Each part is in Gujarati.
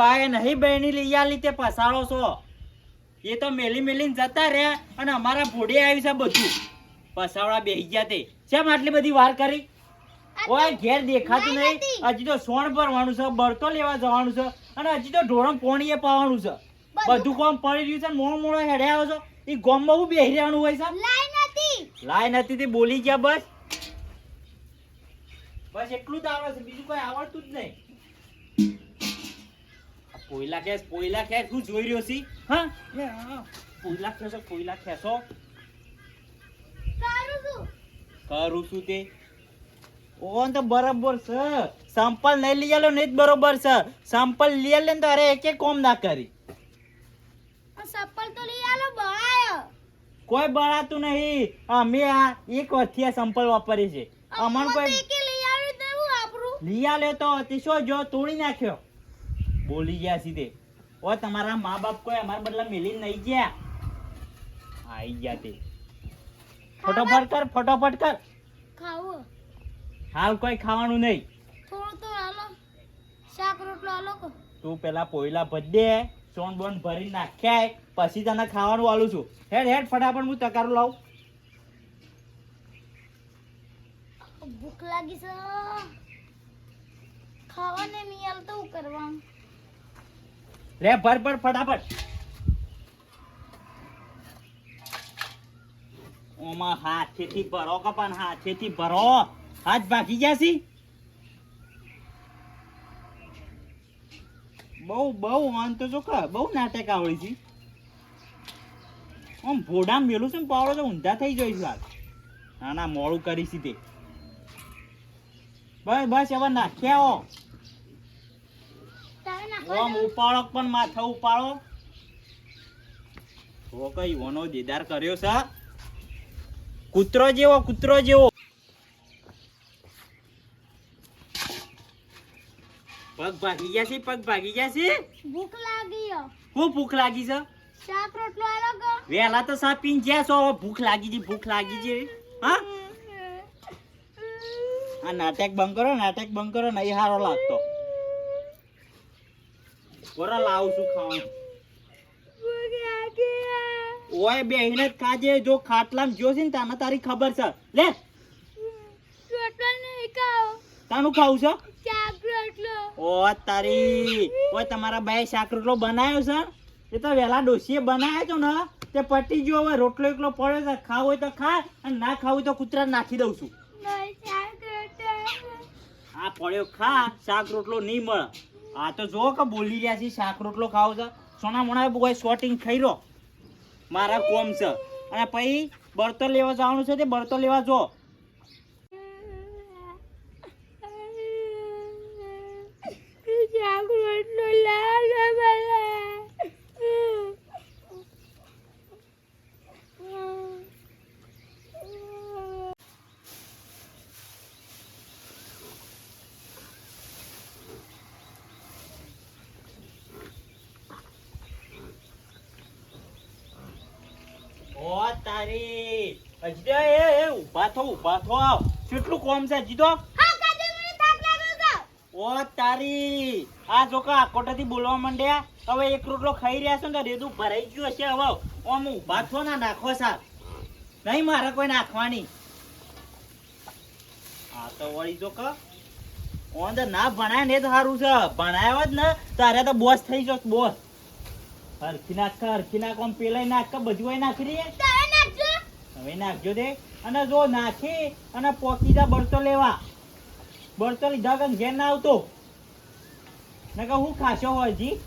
ભાઈ નહીં બહેની લઈ આલી તે પસાડો છો. એ તો મેલી મેલીને જતા રહ્યા અને અમારા ભોડે આવી છે બધું. પસાવડા બેસી ગયા તે. શેમ આટલી બધી વાર કરી? ઓય ઘેર દેખાતું નહીં. હજી તો સોણ ભરવાનું છે બળતો લેવા જવાનું છે અને હજી તો ઢોરણ પોણીએ પાવાનું છે. બધું કોમ પડી રહ્યું છે મોણો મોણો હેડે આવ્યો છો. એ ગામમાં હું બેહી રહેવાનું હોય છે? લાઈ નથી લાય નથી તે બોલી ગયા બસ. બસ એટલું જ આવડે છે. બીજું કોઈ આવડતું જ નહીં. આ પોયલા કોયલા પોયલા ખેસ શું જોઈ રહ્યો છી. હા? હા. પોયલા ખેસો પોયલા ખેસો સારું શું કરું છું તે. ઓન તો બરાબર છે. સેમ્પલ નહીં લઈ આલો નહીં બરોબર છે. સેમ્પલ લઈ આલે ને તો અરે એક એક કોમ ના કરી. સેમ્પલ તો લઈ આલો બળાયો. કોઈ બળાતું નહીં. અમે આ એક વર્ષથી આ સંપલ વાપરીએ છે અમણ કોઈ લઈ આવ્યું તો હું વાપરું. લીયા લેતો તે શું જો તોડી નાખ્યો. બોલી ગયા સીધે. ઓ તમારા મા બાપ કોઈ અમારા બદલા મેલી નહીં ગયા? આઈ ગયા તે. ફટોફટ કર ફટોફટ કર. ખાવું હાલ કોઈ ખાવાનું નહીં. થોડું તો આલો શાક રોટલો આલો કો. તું પેલા પોઈલા ભદ્દે સોન બોન ભરી નાખ્યા પછી તને ખાવાનું આલું છું. હેડ હેડ ફટાફટ હું તકારું લાવું. ભૂખ લાગી છે. ખાવાને મિયાલ તો કરવાનું? રે, ભર ભર, ફટાફટ. ઓમાં હાથેથી ભરો કપાન હાથેથી ભરો? હાથ ભાગી છી? બહુ બહુ આમ તો કા, બહુ નાટક આવડી છે. આમ ભોડામ મેલું છે પાવડો તો ઊંધા થઈ જાય છે હાલ. ના ના, મોડું કરી છે તે. બસ બસ, હવે નાખ્યા ઓમ ઉપાડો પણ માથા ઉપાડો? તો કઈ ઓનો દીદાર કર્યો છે? કૂતરો જેવો કૂતરો જેવો. પગ ભાગી ગયા છે પગ ભાગી ગયા છે? ભૂખ લાગી હું. ભૂખ લાગી છે? શાક રોટલો આલો કો વહેલા તો સા પીન જ્યા છો ભૂખ લાગી છે ભૂખ લાગી છે. હા? આ નાટક બંધ કરો નાટક બંધ કરો નહીં સારો લાગતો. બરા લાવું છું ખાવાનું. ઓય બેહીને જ ખાજે જો ખાટલામાં જો છે ને તને તારી ખબર છે. લે. તાનું ખાવું છે? ઓ તારી. ઓય તમારા બાએ શાક રોટલો બનાવ્યો છે? એ તો વેલા ડોસીએ બનાવ્યો તો ને? તે પટી ગયો હવે રોટલો એકલો પડ્યો છે. ખાવ હોય તો ખા અને ના ખાવું હોય તો કૂતરા નાખી દઉં છું. આ પડ્યો ખા શાક રોટલો નહીં મળે. આ તો જો કે બોલી રહ્યા છે, શાક રોટલો ખાવ છે. સોના મોણા કોઈ શોટિંગ ખાઈ રહ્યો મારા કોમ છે. અને પછી બળતો લેવા જવાનું છે તે બળતો લેવા જો. શાક રોટલો લાગે મને ઓ તારી. તો એ એ થો થો આવ. કેટલું કોમ છે ઓ તારી. આ જો આકોટાથી બોલવા માંડ્યા. હવે એક રોટલો ખાઈ રહ્યા છો ને રેદું ભરાઈ ગયું હશે હવે. આમ ઊભા થો ના નાખો સા નહીં મારે કોઈ નાખવાની. આ તો વળી જો કે ઓન તો ના ભણાય ને તો સારું છે. ભણાયો જ ને તારે તો બોસ થઈ જો બોસ. હરખી નાખ હરખી નાખ આમ પેલાય નાખ બધું નાખી નાખજો હવે નાખજો દે. અને જો નાખી અને પોકીજા બળતો લેવા. બળતો લીધા વગર ઘેર ના આવતો. નકર હું ખાશો હોય જી?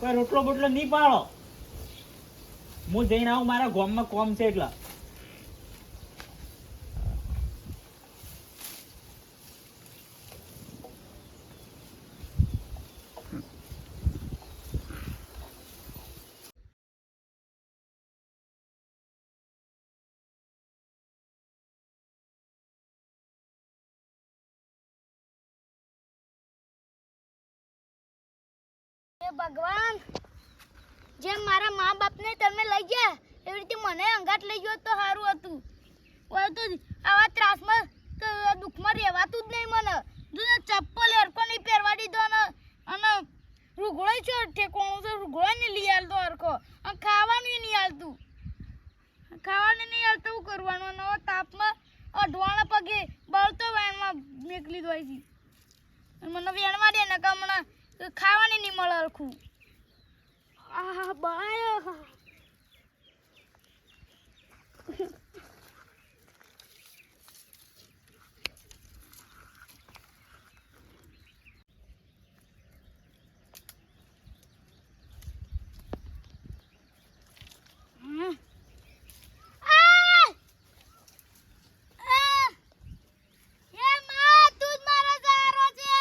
કોઈ રોટલો બોટલો નહીં પાડો. હું જઈને આવું, મારા ગોમમાં કોમ છે એટલે. ભગવાન. જેમ મારા મા બાપને તમે લઈ ગયા, એવી રીતે મને અંગાત લઈ ગયો તો સારું હતું. તો આવા ત્રાસમાં દુઃખમાં રહેવાતું જ નહીં મને. ને ચપ્પલ હરકો નહીં પહેરવા દીધો ને અને રૂગોળો છો ઠેકોણું છે રૂગોળો નહીં લઈ આલતો હરકો અને ખાવાનું નહીં આલતું ખાવાનું નહીં આલતું શું કરવાનું અને હવે તાપમાં અઢવાણા પગે બળતો વેણમાં મેકલી દોય છે અને મને વેણમાં દે ને કે હમણાં ખાવાની નહીં મળે હરખું આ બાય હમ. આ! આ! એ માં, તું જ મારો સહારો છે.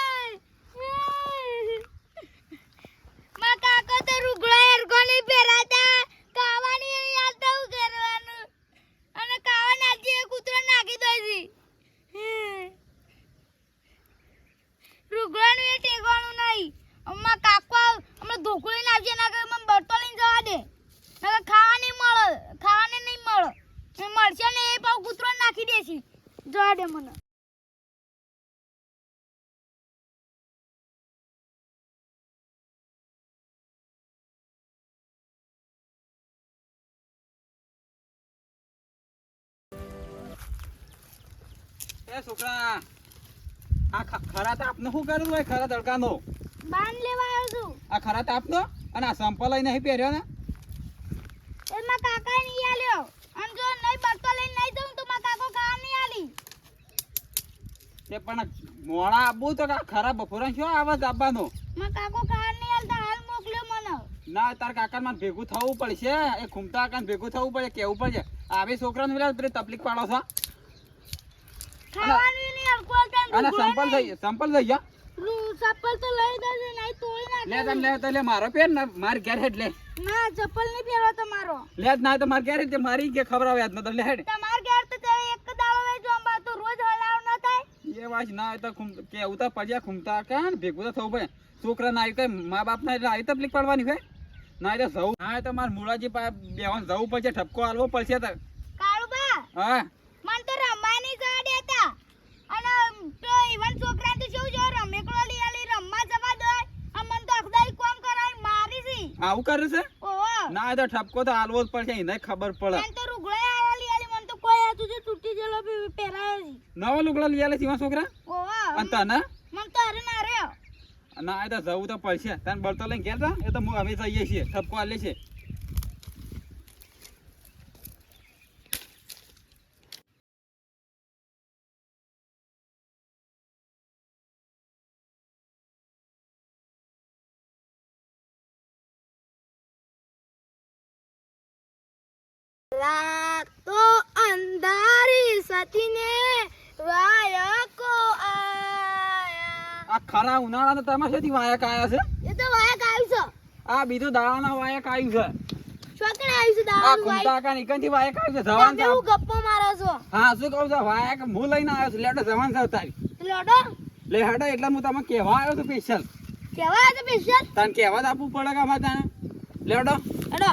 માં કાકો તો રૂગડો એરગો નહીં પહેરાતા. ખાવાની નહીં આલતા હું કરવાનું? અને ખાવા નાખજે, એ કૂતરો નાખી દો છે. રૂગડાનું એ ટેકવાનું નહીં. અમાર કાકો આવ- હમણાં ઢોકળી નાખજે, ના મને બરતો લઈને જવા દે. ના ખાવા મળે, ખાવાને નહીં મળે. એ મળશે ને એ પાવ કૂતરો નાખી દેશે. જવા દે મને એ છોકરા આ ખરા તો આપને શું કર્યું હોય ખરા તડકાનો બાન લેવા આવ્યો છું. આ ખરા તાપનો? અને આ સંપલ લઈને અહીં પહેર્યો ને? એમાં કાકા નહીં આલ્યો. અને જો નહીં બટકો લઈને નહીં જઉં તો મારા કાકો કા નહીં આલી. તે પણ મોળા આબુ તો કા ખરા બપોરે શું આવાજ આપવાનો? મારા કાકો ખાવા નહીં આલતા હાલ મોકલ્યો મને. ના તાર કાકા માં ભેગું થવું પડશે. એ ખૂમતા કાકા ભેગું થવું પડે કેવું પડશે? આવી છોકરાને પેલા પેલી તકલીફ પાડો છો? અને સંપલ થઈ સંપલ થઈ ગયા ચપ્પલ તો લઈ દેજે નહીં તોડી લે નાખે લે તો લે મારો પેન ને માર ઘેર લે. ના ચપ્પલ નહીં પહેરવા તમારો. લે જ ના તો માર તે મારી કે ખબર આવે આજ તો લે હેડ. તમાર ગેર તો તે એક દાડો વે જો અંબા તો રોજ હલાવ ન થાય. એ વાત ના તો ખુમ કેવું તો પડ્યા ખુમતા કે ભેગું તો થવું પડે. છોકરા ના આવી કઈ મા બાપ ના એટલે આવી તકલીફ પડવાની હોય. ના તો જવું. હા તો માર મૂળાજી પાસે બેવાન જવું પડશે ઠપકો આલવો પડશે તો. કાળુબા હા મન તો રમવા નહીં જવા દેતા અને તો ઇવન છોકરા તો શું જો રમેકડો લઈ આલી રમવા જવા દે અને મન તો અખદાઈ કોમ કરાવી મારી છે આવું કરે છે? ના તો ઠપકો તો આલવો જ પડશે એને ખબર પડે. નવો લુગડા લઈ આલે છે છોકરા? અને તને? ના એ તો જવું તો પડશે. તને બળતો લઈને ગયા એ તો હું અમે જઈએ છીએ. ઠપકો આલે છે. રાત અંધારી સતીને વાયકો આયા. આ ખરા ઉનાળાના તમાશાથી વાયક આયા છે? એ તો વાયક આવ્યું છે. આ બીજું દાડાના વાયક આવ્યું છે. છોકરા આવ્યું છે આ દાવાનું વાયક. ખૂમતા કા નીકળથી વાયક આવ્યું છે? જવાન હું ગપ્પો મારો છો. હા શું કહું છું? વાયક હું લઈને આવ્યો છું. લેટો જવાન છે તારી. લોડો. લે હેડો એટલે હું તમને કહેવા આવ્યો છું સ્પેશિયલ કેવા છે પેશિયલ તને કહેવા આપવું પડે કે અમારે તને લેડો. હેડો.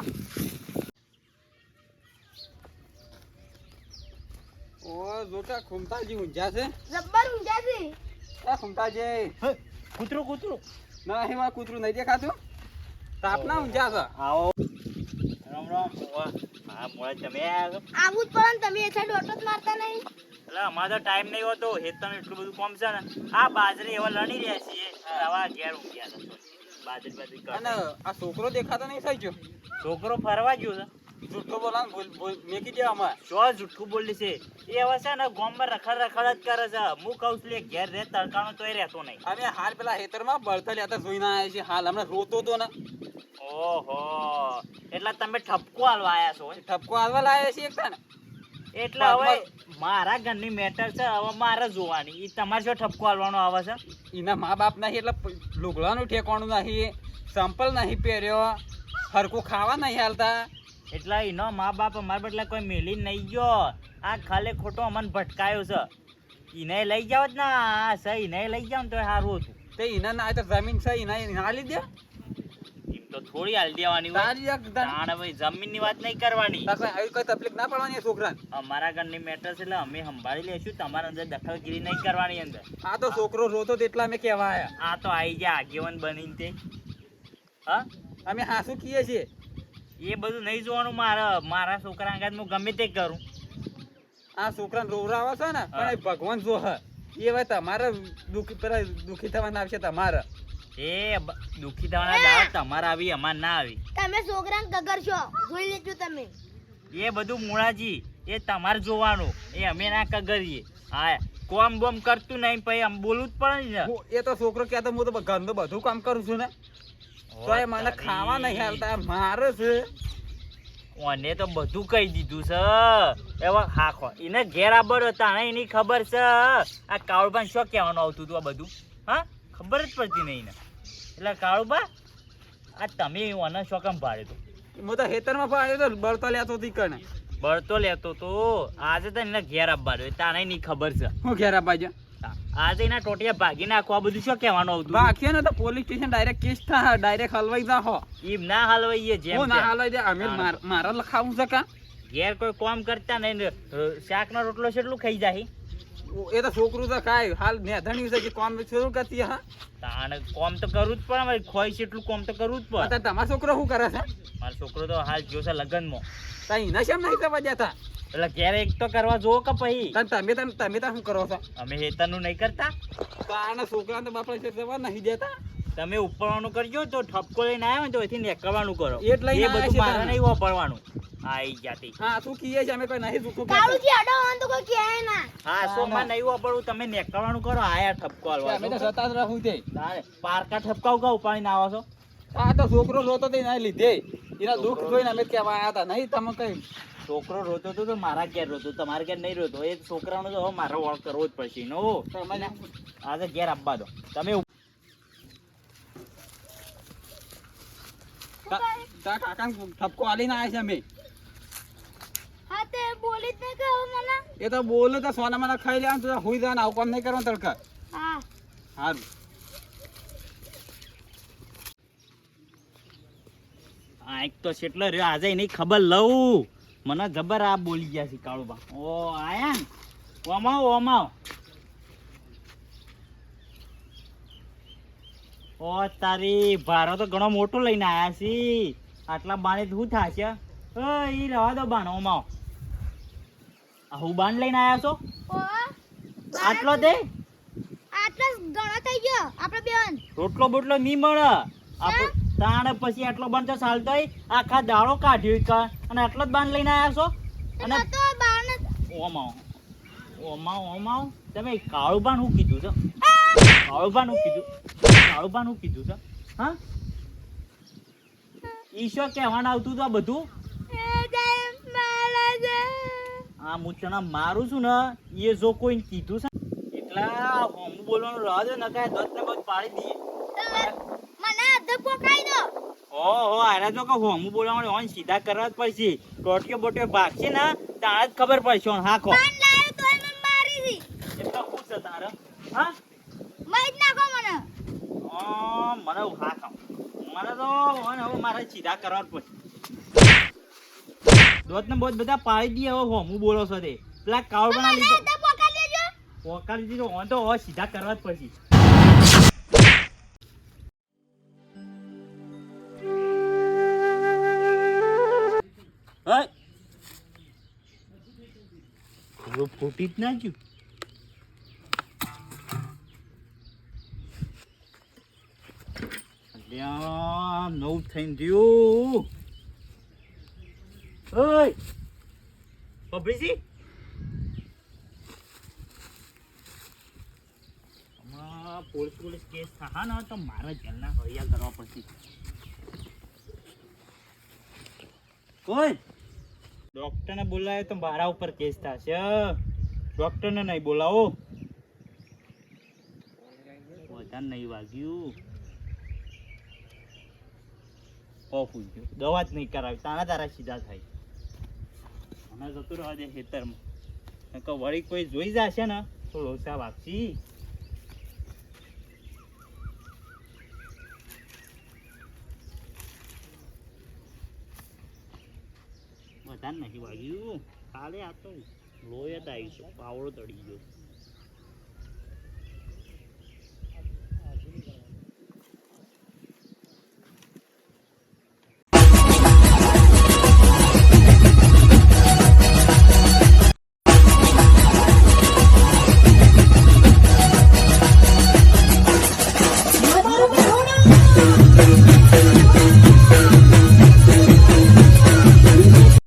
ઓ જોટા ખુમતાજી ઊંઝા છે? જબ્બર ઊંઝા છે. એ ખુમતાજી. કૂતરું કૂતરું. ના એમાં કૂતરું નહીં દેખાતું. તાપના ઊંઝા છે. આવો. રામ રામ. મોવા હા મોવા તમે આવું જ પણ તમે એ સાઈડ ઓટો જ મારતા નહીં. એટલે અમારે તો ટાઈમ નહીં હોતો. હેતમ એટલું બધું કોમ છે ને. આ બાજરી એવા લણી રહ્યા છીએ. આવા ઘેર ઊંઘ્યા હતા બાજરી બાજરી અને આ છોકરો દેખાતો નહીં થઈ છોકરો ફરવા ગયો છે. જૂઠો બોલા મેકી દે અમારે શું જુઠ્ઠું બોલી છે એ હવે છે ને ગોમમાં રખડ રખડ જ કરે છે. હું કહું છું ઘેર રહે તડકાનો તોય રહેતો નહીં. અમે હાલ પેલા હેતરમાં બળતર લેતા જોઈને આવ્યા છીએ હાલ હમણાં રોતો તો ને. ઓહો. એટલે તમે ઠપકો હાલવા આવ્યા છો ઠપકો હાલવા લાયા છીએ એકતા ને. એટલે હવે મારા ઘરની મેટર છે હવે મારે જોવાની. ઈ તમારે શું ઠપકો હાલવાનો આવે છે? એના મા બાપ નહીં એટલે લુગડાનું ઠેકાણું નહીં સંપલ નહીં પહેર્યો હરકું ખાવા નહીં હાલતા. એટલે એનો મા બાપ અમારા બદલે કોઈ મેલી નહીં ગયો. આ ખાલી ખોટો અમને ભટકાયો છે. એને લઈ જાવ જ ના. આ સહી એને લઈ જાવ ને તો સારું હતું. તે એના ના તો જમીન છે એના હાલી લીધે એમ તો થોડી હાલ દેવાની તારી તાણ ભાઈ જમીનની વાત નહીં કરવાની. આવી કોઈ તકલીફ ના પડવાની છોકરા છોકરાને? અમારા ઘરની મેટર છે એટલે અમે સંભાળી લેશું તમારા અંદર દખલગીરી નહીં કરવાની અંદર. આ તો છોકરો રોતો એટલા અમે કહેવા આ તો આઈ ગયા આગેવાન બનીને તે. હા? અમે હાસુ કીએ છીએ. એ બધું નહીં જોવાનું મારા મારા છોકરા અંગાત હું ગમે તે કરું. આ છોકરાને રોવરાવે છે ને પણ એ ભગવાન જો હ. એ હવે તમારે દુઃખી પેલા દુઃખી થવાના આવશે તમારે. એ દુઃખી થવાના દાવ તમારે આવી અમાર ના આવી. તમે છોકરાને કગરશો જોઈ લેજો તમે. એ બધું મૂળાજી એ તમારે જોવાનું. એ અમે ના કગરીએ. હા કોમ બોમ કરતું નહીં પછી આમ બોલવું જ પડે ને. એ તો છોકરો કહેતો હું તો ઘરનું બધું કામ કરું છું ને. તો એ મને ખાવા નહીં હાલતા મારે છે. ઓને તો બધું કહી દીધું છે. એવા હાખો એને ઘેર આબર હતા ને એની ખબર છે. આ કાળુબા શું કહેવાનું આવતું હતું આ બધું? હા? ખબર જ પડતી નહીં ને એટલે કાળુબા આ તમે ઓને શું કેમ ભાડે તો? હું તો ખેતરમાં ભાડ્યો તો બળતો લેતો હતી કણે. બળતો લેતો તો. આજે તો એને ઘેર આપવાનો તાણે એની ખબર છે. હું ઘેરા બાજુ આજે એના ટોટિયા ભાગી નાખો. આ બધું શું કહેવાનું આવતું? બાકી ને તો પોલીસ સ્ટેશન ડાયરેક્ટ કેસ થા ડાયરેક્ટ હલવાઈ જા હો એમ ના હલવાઈએ જેમ હું ના હલવાઈ દે અમે મારા લખાવું છે કા? ઘેર કોઈ કામ કરતા નહીં શાકનો રોટલો કેટલું ખાઈ જાય. એ તો છોકરું તો ખાય હાલ નેધણ્યું છે કે કોમ શરૂ કરતી હા? તાણે કોમ તો કરવું જ પડે મારે ખોઈ છે એટલું કોમ તો કરવું જ અત્યારે તમારો છોકરો શું કરે છે? મારો છોકરો તો હાલ જોશે લગ્નમાં. તાઈ એના શેમ નહીં કરવા દેતા? એટલે ઘેર એક તો કરવા જો કે પછી? તમે તમે તાન તમે શું કરો છો? અમે હેતરનું નહીં કરતા. તો આના છોકરા તો બાપડા છે જવા નહીં દેતા. તમે ઉપરવાનું કરજો તો ઠપકો લઈને આવ્યો ને તો એથી નેકળવાનું કરો. એટલે એ બધું મારે નહીં વાપરવાનું. આઈ જાતી. હા તું કીએ છે? અમે કોઈ નહીં કરતા. કાળુજી અડો આન તો કોઈ કહે ના. હા સોમાં નહીં વાપરવું તમે નેકળવાનું કરો આયા ઠપકો અમે તો હાલવા સતા જ રહું તે તારે પારકા ઠપકાવ કા ઉપાડીને આવો છો? આ તો છોકરો રોતો તે ના લીધે. એના દુઃખ જોઈને અમે કહેવા આવ્યા હતા. નહીં તમે કઈ છોકરો રોતો હતો તો મારા ઘેર રોતો તમારા ઘેર નહીં રોતો. એ છોકરાનો તો હવે મારો વળ કરવો જ પડશે. નો આજે ઘેર આપવા દો. તમે ઠપકો આલીને આવ્યા છે અમે. એ તો બોલે તો સોના મને ખાઈ લેવાનું તો હુઈ જવાનું આવું કામ નહીં કરવાનું તડકા. હા. સારું આ એક તો કેટલો રહ્યો આજે એની ખબર લઉં. મને જબર આ બોલી ગયા છે કાળુબા ઓ આયા ને? ઓમાવ ઓમાવ ઓ તારી ભારો તો ઘણો મોટો લઈને આયા છે. આટલા બાણે શું થશે ઈ રવા દો બાણ ઓમાવ આ હું બાણ લઈને આયા છો? આટલો દે. આટલા ઘણો થઈ ગયો આપણે બેન. રોટલો બોટલો નહીં મળે. આપણે તાણે પછી આટલો બાણ તો આખા દાડો કાઢ્યો કા. અને એટલો જ બાંધ લઈને આવ્યા છો? અને તો ઓમાવ ઓમાવ ઓમાવ તમે કાળુબાન શું કીધું છે. બાણ હું કીધું. કાળું બાણ હું કીધું છે. હા? ઈશો કહેવાનું આવતું હતું બધું? આ મૂછણા મારું છું ને એ જો કોઈ કીધું છે એટલા હું બોલવાનું રહે છે ને કાંઈ દત્ત ને બધું પાડી દઈએ પોકાઈ દો. હો હો આને તો કે હોમ સીધા કરવા જ પડશે. ટોટિયો બોટિયો ભાગશે ને તાણે જ ખબર પડશે હોન હાખો પાન લાયો તોય મને મારી દી. એટલો ખુશ તારે? હા? મઈ નાખો મને. તો હવે મારે સીધા કરવા જ પડશે. દોત ને બોત બધા પાડી દઈએ હવે હોમું બોલો છો તે. પેલા કાવડ બના લીધો. પોકાર પોકા દીધો હોન તો હવે સીધા કરવા જ પડશે. હવે ફૂટી જ ના ગયું. નવું થઈને ગયું ઓય! પબ્લિસી પોલીસ પોલીસ કેસ થા ને, તો મારે જેલના હળિયા કરવા પડશે. કોઈ ડોક્ટરને બોલાવે તો મારા ઉપર કેસ થશે ડોક્ટરને નહીં બોલાવો. નહીં વાગ્યું. ઓફ ગયું. દવા જ નહીં કરાવી. તારા તારા સીધા થાય. હમણાં જતું રહેવા દે ખેતરમાં. નકર વળી કોઈ જોઈ જશે ને, તો લોસા વાગશી. વધારે નથી વાગ્યું કાલે આ તો લોહી જ આવી ગયો પાવડો તળી ગયો.